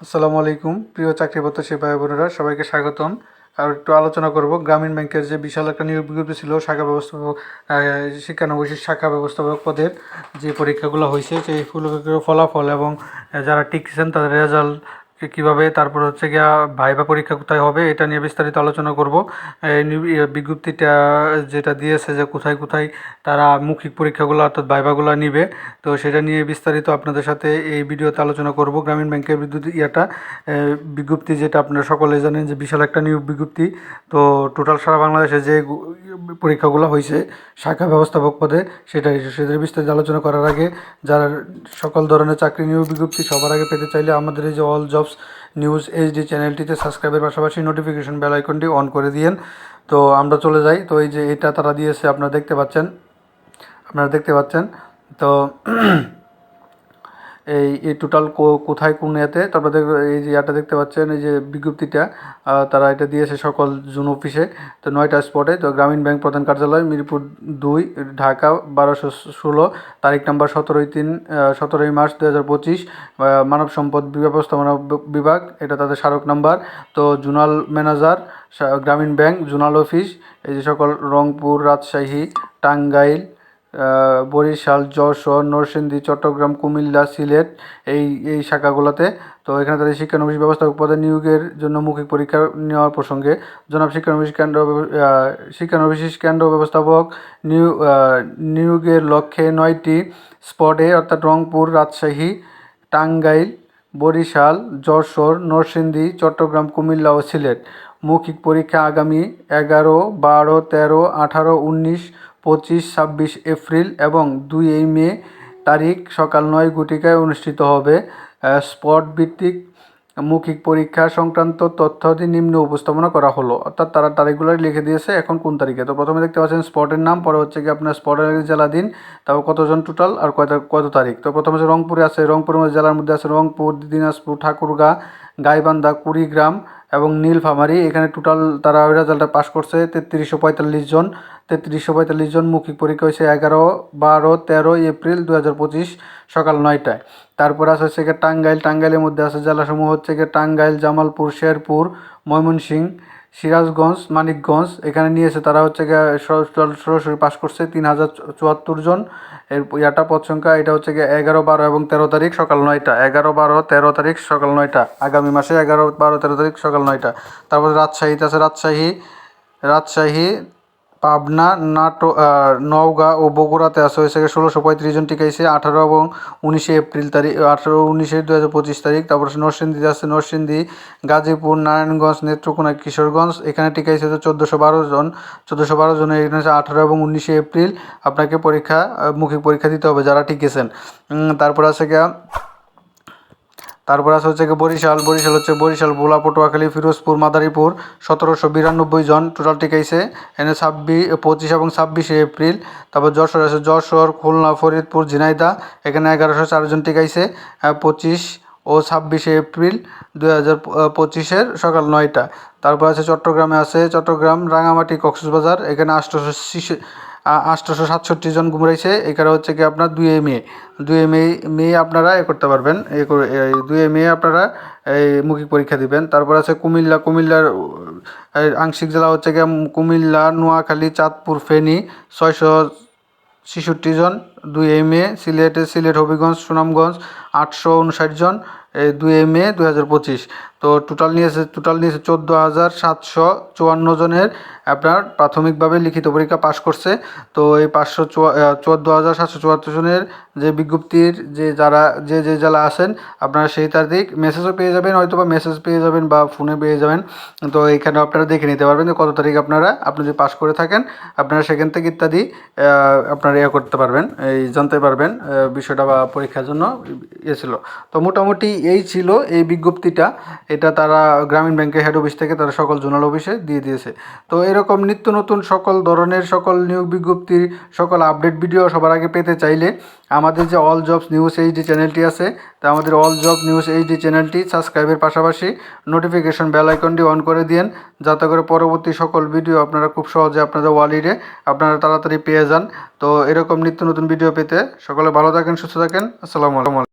আসসালামু আলাইকুম। প্রিয় চাকরি প্রত্যাশী বোনেরা সবাইকে স্বাগতম। আর একটু আলোচনা করব। গ্রামীণ ব্যাংকের যে বিশাল একটা নিয়োগ বিজ্ঞপ্তি ছিল শাখা ব্যবস্থাপক আহ, শাখা ব্যবস্থাপক পদের যে পরীক্ষাগুলো হয়েছে সেই ফলাফল এবং যারা টিকছেন তাদের রেজাল্ট কীভাবে, তারপর হচ্ছে গিয়া ভাইবা পরীক্ষা কোথায় হবে, এটা নিয়ে বিস্তারিত আলোচনা করব। বিজ্ঞপ্তিটা যেটা দিয়েছে যে কোথায় কোথায় তারা মৌখিক পরীক্ষাগুলো অর্থাৎ ভাইবাগুলো নিবে, তো সেটা নিয়ে বিস্তারিত আপনাদের সাথে এই ভিডিওতে আলোচনা করব। গ্রামীণ ব্যাংকের বিদ্যুৎ ইয়াটা বিজ্ঞপ্তি যেটা আপনারা সকলে জানেন যে বিশাল একটা নিয়োগ বিজ্ঞপ্তি, তো টোটাল সারা বাংলাদেশে যে পরীক্ষাগুলো হয়েছে শাখা ব্যবস্থাপক পদে সেটাই সেটার বিস্তারিত আলোচনা করার আগে, যারা সকল ধরনের চাকরি নিয়োগ বিজ্ঞপ্তি সবার আগে পেতে চাইলে আমাদের এই যে অল জবস নিউজ এইচডি চ্যানেলটিতে সাবস্ক্রাইবের পাশাপাশি নোটিফিকেশন বেল আইকনটি অন করে দিয়েন। তো আমরা চলে যাই। তো এই যে এটা তারা দিয়েছে, আপনারা দেখতে পাচ্ছেন। আপনারা দেখতে পাচ্ছেন। তো এই এই টোটাল কোথায় কোন এতে তারপরে এই যে ইয়াটা দেখতে পাচ্ছেন, এই যে বিজ্ঞপ্তিটা তারা এটা দিয়েছে সকল জুন অফিসে, তো নয়টা স্পটে তো গ্রামীণ ব্যাংক প্রধান কার্যালয়, মিরপুর দুই, ঢাকা বারোশো ষোলো, তারিখ নাম্বার সতেরোই তিন সতেরোই মার্চ দু হাজার পঁচিশ মানব সম্পদ ব্যবস্থাপনা বিভাগ, এটা তাদের স্মারক নাম্বার, তো zonal manager Grameen bank, zonal office, এই যে সকল রংপুর, রাজশাহী, টাঙ্গাইল বরিশাল, যশোর, নরসিংদী, চট্টগ্রাম, কুমিল্লা, সিলেট এই এই শাখাগুলোতে। তো এখানে তাদের শিক্ষানবিশ ব্যবস্থাপক পদে নিয়োগের জন্য মৌখিক পরীক্ষা নেওয়ার প্রসঙ্গে জনাব শিক্ষানবিশ কেন্দ্র শিক্ষানবিশেষ কেন্দ্র ব্যবস্থাপক নিউ নিয়োগের লক্ষ্যে নয়টি স্পটে, অর্থাৎ রংপুর, রাজশাহী, টাঙ্গাইল, বরিশাল, যশোর, নরসিংদী, চট্টগ্রাম, কুমিল্লা ও সিলেট। মৌখিক পরীক্ষা আগামী এগারো, বারো, তেরো, আঠারো, উনিশ, পঁচিশ, ছাব্বিশ এপ্রিল এবং দুই মে তারিখ সকাল নয় গুটিকায় অনুষ্ঠিত হবে স্পট ভিত্তিক মৌখিক পরীক্ষা সংক্রান্ত তথ্যাদি নিম্ন উপস্থাপনা করা হলো। অর্থাৎ তারা তারিখগুলো লিখে দিয়েছে এখন কোন তারিখে। তো প্রথমে দেখতে পাচ্ছেন স্পটের নাম, পরে হচ্ছে কি আপনার স্পটের জেলা দিন তারপর কতজন টোটাল আর কত কত তারিখ। তো প্রথমে হচ্ছে রংপুরে আছে, রংপুরের মধ্যে জেলার মধ্যে আছে রংপুর, দিনাজপুর, ঠাকুরগাঁ, গাইবান্ধা, কুড়িগ্রাম এবং নীলফামারী। এখানে টোটাল তারা রেজাল্টটা পাস করছে তেত্রিশশো পঁয়তাল্লিশ জন। তেত্রিশশো পঁয়তাল্লিশ জন মৌখিক পরীক্ষা হয়েছে এগারো, বারো, তেরো এপ্রিল দু হাজার পঁচিশ সকাল নয়টায়। তারপর আছে হচ্ছে গিয়ে টাঙ্গাইল। টাঙ্গাইলের মধ্যে আছে জেলাসমূহ হচ্ছে গিয়ে টাঙ্গাইল, জামালপুর, শেরপুর, ময়মনসিংহ, সিরাজগঞ্জ, মানিকগঞ্জ। এখানে নিয়েছে তারা হচ্ছে গিয়ে সর- সর- সরাসরি পাস করছে তিন হাজার চুয়াত্তর জন। এর ইয়াটা পদ সংখ্যা এটা হচ্ছে গিয়ে এগারো, বারো এবং তেরো তারিখ সকাল নয়টা। এগারো, বারো, তেরো তারিখ সকাল নয়টা। আগামী মাসে এগারো, বারো, তেরো তারিখ সকাল নয়টা। তারপর রাজশাহীতে আছে রাজশাহী। রাজশাহী পাবনা, নাটো নওগাঁ ও বগুড়াতে আছে। হয়েছে ষোলোশো পঁয়ত্রিশ জন টিকাইছে আঠারো এবং উনিশে এপ্রিল তারিখ, আঠারো উনিশে দু হাজার পঁচিশ তারিখ। তারপর নরসিংদীতে আছে। নরসিংদী, গাজীপুর, নারায়ণগঞ্জ, নেত্রকোনা, কিশোরগঞ্জ। এখানে টিকাইছে হচ্ছে চোদ্দোশো বারো জন। চোদ্দোশো বারো জনের এখানে আছে আঠারো এবং উনিশে এপ্রিল। আপনাকে পরীক্ষা মৌখিক পরীক্ষা দিতে হবে যারা টিকেছেন তারপর আছে গিয়া তারপর আছে হচ্ছে বরিশাল বরিশাল হচ্ছে বরিশাল, ভোলা পটুয়াখালী ফিরোজপুর, মাদারীপুর, সতেরোশো বিরানব্বই জন টোটাল টিকাইছে এনে ছাব্বিশ পঁচিশ এবং ছাব্বিশে এপ্রিল। তারপর যশোর আছে যশোর, খুলনা, ফরিদপুর ঝিনাইদহ এখানে এগারোশো চারজন টিকাইছে পঁচিশ ও ছাব্বিশে এপ্রিল দুই হাজার পঁচিশের সকাল নয়টা। তারপর আছে চট্টগ্রামে আছে চট্টগ্রাম, রাঙামাটি, কক্সবাজার, এখানে আষ্টশো আটশোশো সাতষট্টি জন গুমরাইছে এখানে হচ্ছে কি আপনার দুই মে দুই মে মে আপনারা এ করতে পারবেন। এ দুই মে আপনারা এই মৌখিক পরীক্ষা দিবেন। তারপর আছে কুমিল্লা, কুমিল্লার আংশিক জেলা হচ্ছে গিয়ে কুমিল্লা, নোয়াখালী, চাঁদপুর, ফেনী, ছয়শো ছেষট্টি জন। দুই এম এ সিলেটে, সিলেট হবিগঞ্জ, সুনামগঞ্জ, আটশো উনষাট জন। এই দুই মে দুই হাজার পঁচিশ। তো টোটাল নিয়েছে টোটাল নিয়েছে চোদ্দ হাজার সাতশো চুয়ান্ন জনের আপনার প্রাথমিকভাবে লিখিত পরীক্ষা পাশ করছে। তো এই পাঁচশো চোদ্দ হাজার সাতশো চুয়াত্তর জনের যে বিজ্ঞপ্তির যে যারা যে যে জেলা আছেন, আপনারা সেই তারিখ মেসেজও পেয়ে যাবেন হয়তো বা মেসেজ পেয়ে যাবেন বা ফোনে পেয়ে যাবেন। তো এইখানে আপনারা দেখে নিতে পারবেন যে কত তারিখ আপনারা আপনি যদি পাশ করে থাকেন, আপনারা সেখান থেকে ইত্যাদি আপনারা ইয়ে করতে পারবেন, এই জানতে পারবেন বিষয়টা বা পরীক্ষার জন্য ছিল। তো মোটামুটি এই ছিল এই বিজ্ঞপ্তিটা। এটা তারা গ্রামীণ ব্যাংকের হেড অফিস থেকে তারা সকল জোনাল অফিসে দিয়ে দিয়েছে। তো এরকম নিত্য নতুন সকল ধরনের সকল নিয়োগ বিজ্ঞপ্তির সকল আপডেট ভিডিও সবার আগে পেতে চাইলে আমাদের যে অল জবস নিউজ এইচডি চ্যানেলটি আছে, তা আমাদের অল জব নিউজ এইচডি চ্যানেলটি সাবস্ক্রাইবের পাশাপাশি নোটিফিকেশন বেল আইকনটি অন করে দিন যাতে করে পরবর্তী সকল ভিডিও আপনারা খুব সহজে আপনাদের ওয়ালিডে আপনারা তাড়াতাড়ি পেয়ে যান। তো এরকম নিত্য নতুন ভিডিও পেতে সকলে ভালো থাকেন, সুস্থ থাকেন। আসসালামু আলাইকুম।